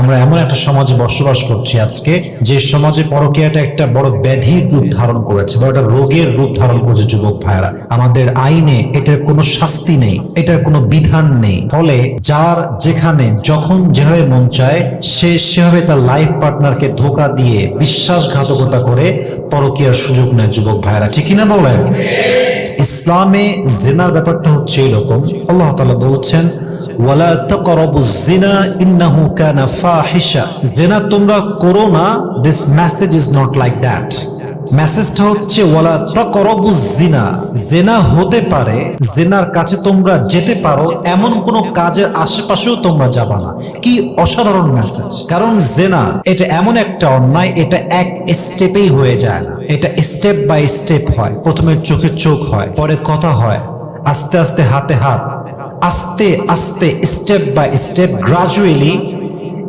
আমরা এমন একটা সমাজে বসবাস করছি আজকে, যে সমাজে পরকীয়াটা একটা বড় ব্যাধির রূপ ধারণ করেছে বা একটা রোগের রূপ ধারণ করেছে যুবক ভাইরা আমাদের আইনে এটার কোনো শাস্তি নেই, এটার কোনো বিধান নেই। ফলে যার যেখানে, যখন যেভাবে মন চায়, সে সেভাবে তার লাইফ পার্টনারকে ধোকা দিয়ে বিশ্বাসঘাতকতা করে পরকীয়ার সুযোগ নেয় যুবক ভাইরা ঠিক কিনা বলেন? ইসলামে জেনার ব্যাপারটা হচ্ছে এরকম। আল্লাহ তাআলা বলছেন তোমরা করো না this message is not like that মেসেজটা হচ্ছে ওয়ালা জেনা হতে পারে জেনার কাছে তোমরা যেতে পারো, এমন কোন কাজের আশেপাশেও তোমরা যাবা না। কি অসাধারণ মেসেজ কারণ জেনা এটা এমন একটা অন্যায়, এটা এক স্টেপেই হয়ে যায় না। এটা স্টেপ বাই স্টেপ হয়। প্রথমে চোখে চোখ হয়, পরে কথা হয়, আস্তে আস্তে হাতে হাত। আস্তে আস্তে স্টেপ বাই স্টেপ গ্রাজুয়ালি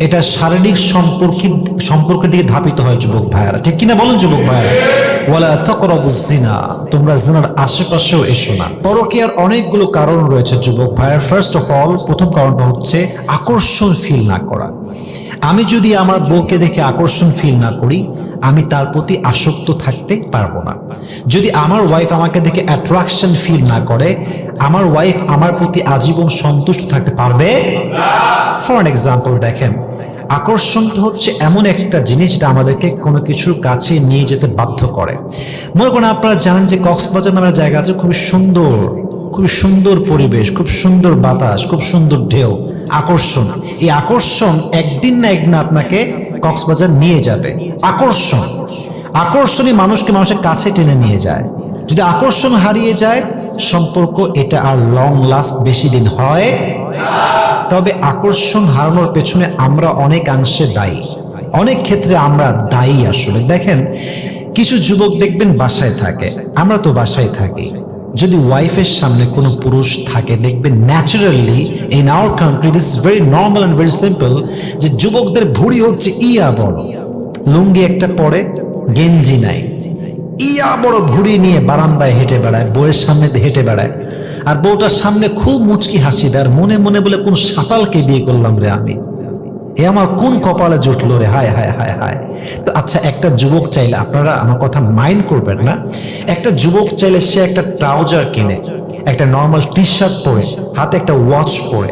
এটা শারীরিক সম্পর্কিত সম্পর্কের দিকে ধাপিত হয় যুবক ভাইয়ারা। ঠিক কিনা বলেন যুবক ভাইয়ারা? ওয়ালা তাকরাবু জিনা, তোমরা জিনার আশেপাশেও এসো না। পরকীয়ার অনেকগুলো কারণ রয়েছে যুবক ভাইয়ার। ফার্স্ট অফ অল প্রথম কারণটা হচ্ছে আকর্ষণ ফিল না করা। আমি যদি আমার বউকে দেখে আকর্ষণ ফিল না করি, আমি তার প্রতি আসক্ত থাকতে পারব না। যদি আমার ওয়াইফ আমাকে দেখে অ্যাট্রাকশন ফিল না করে, আমার ওয়াইফ আমার প্রতি আজীবন সন্তুষ্ট থাকতে পারবে? ফর অ্যান এক্সাম্পল দেখেন, আকর্ষণ তো হচ্ছে এমন একটা জিনিস যেটা আমাদেরকে কোনো কিছুর কাছে নিয়ে যেতে বাধ্য করে। মনে করেন আপনারা জানেন যে কক্সবাজার নামের জায়গা আছে, খুবই সুন্দর। খুবই সুন্দর পরিবেশ, খুব সুন্দর বাতাস, খুব সুন্দর ঢেউ, আকর্ষণ। এই আকর্ষণ একদিন না একদিন আপনাকে কক্সবাজার নিয়ে যাবে। আকর্ষণ। আকর্ষণই মানুষকে মানুষের কাছে টেনে নিয়ে যায়। যদি আকর্ষণ হারিয়ে যায়, সম্পর্ক এটা আর লং লাস্ট বেশি দিন হয়। তবে আকর্ষণ হারানোর পেছনে আমরা অনেকাংশে দায়ী। অনেক ক্ষেত্রে আমরা দায়ী আসলে। দেখেন, কিছু যুবক দেখবেন বাসায় থাকে। আমরা তো বাসায় থাকি। যদি ওয়াইফের সামনে কোনো পুরুষ থাকে, দেখবেন naturally in our country this is very normal and very simple যে যুবকদের ভুড়ি হচ্ছে ইয়া বড়। লুঙ্গি একটা পরে, গেঞ্জি নাই। ইয়া বড় ভুড়ি নিয়ে বারান্দায় হেঁটে বেড়ায় বইয়ের সামনে হেঁটে বেড়ায়। আর বউটার সামনে খুব মুচকি হাসি দেয়। মনে মনে বলে, কোন সাঁতালকে বিয়ে করলাম রে আমি? এ আমার কোন কপালে জুটলো রে? হায় হায় হায় হায়। তো আচ্ছা একটা যুবক চাইলে আপনারা আমার কথা মাইন্ড করবেন না। একটা যুবক চাইলে সে একটা ট্রাউজার কিনে, একটা নর্মাল টি শার্ট পরে, হাতে একটা ওয়াচ পরে।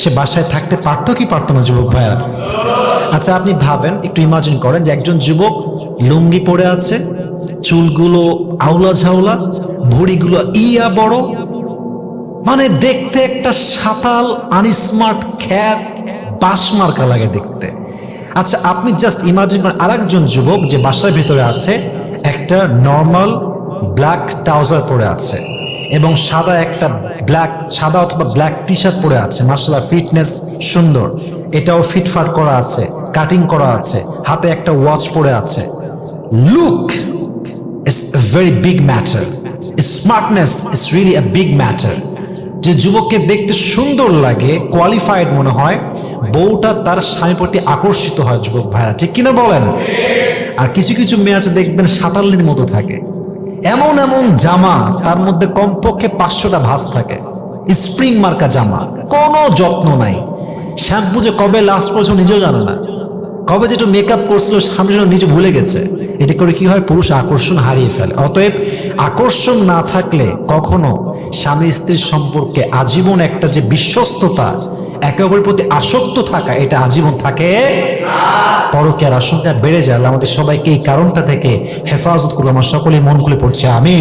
সে বাসায় থাকতে পারতো কি পারতো না যুবক ভাইয়া আচ্ছা আপনি ভাবেন, একটু ইমাজিন করেন যে একজন যুবক লুঙ্গি পরে আছে, চুলগুলো আউলা ঝাউলা, ভুড়িগুলো ইয়া বড়। মানে দেখতে একটা সাতাল আনস্মার্ট খ্যাত বাস মার্কা লাগে দেখতে। আচ্ছা আপনি জাস্ট ইমাজিন করেন আরেকজন যুবক যে বাসার ভিতরে আছে, একটা নর্মাল ব্ল্যাক ট্রাউজার পরে আছে এবং সাদা একটা ব্ল্যাক সাদা অথবা ব্ল্যাক টি শার্ট পরে আছে। মার্শাল্লাহ ফিটনেস সুন্দর। এটাও ফিটফাট করা আছে কাটিং করা আছে, হাতে একটা ওয়াচ পরে আছে। Look it's very big matter smartness is really a big matter যে যুবককে দেখতে সুন্দর লাগে কোয়ালিফাইড মনে হয়, বউটা তার স্বামীর প্রতি আকর্ষিত হয় যুবক ভাইরা, ঠিক কিনা বলেন? আর কিছু কিছু মেয়ে আছে, দেখবেন সাতাল্লির মতো থাকে। এমন এমন জামা, তার মধ্যে কমপক্ষে পাঁচশোটা ভাঁজ থাকে। স্প্রিং মার্কা জামা, কোনো যত্ন নাই। শ্যাম্পু যে কবে লাস্ট ও নিজেও জানে না। কবে যেটা মেকআপ করছিল, সামনে নিজে ভুলে গেছে। এতে করে কি হয়? পুরুষ আকর্ষণ হারিয়ে ফেলে। অতএব আকর্ষণ না থাকলে কখনো স্বামী স্ত্রীর সম্পর্কে আজীবন একটা যে বিশ্বস্ততা, একে অপরের প্রতি আসক্ত থাকা, এটা আজীবন থাকে পরকে আর আশঙ্কা বেড়ে যায়। আমাদের সবাইকে এই কারণটা থেকে হেফাজত করব আমার সকলেই মন খুলে পড়ছে। আমি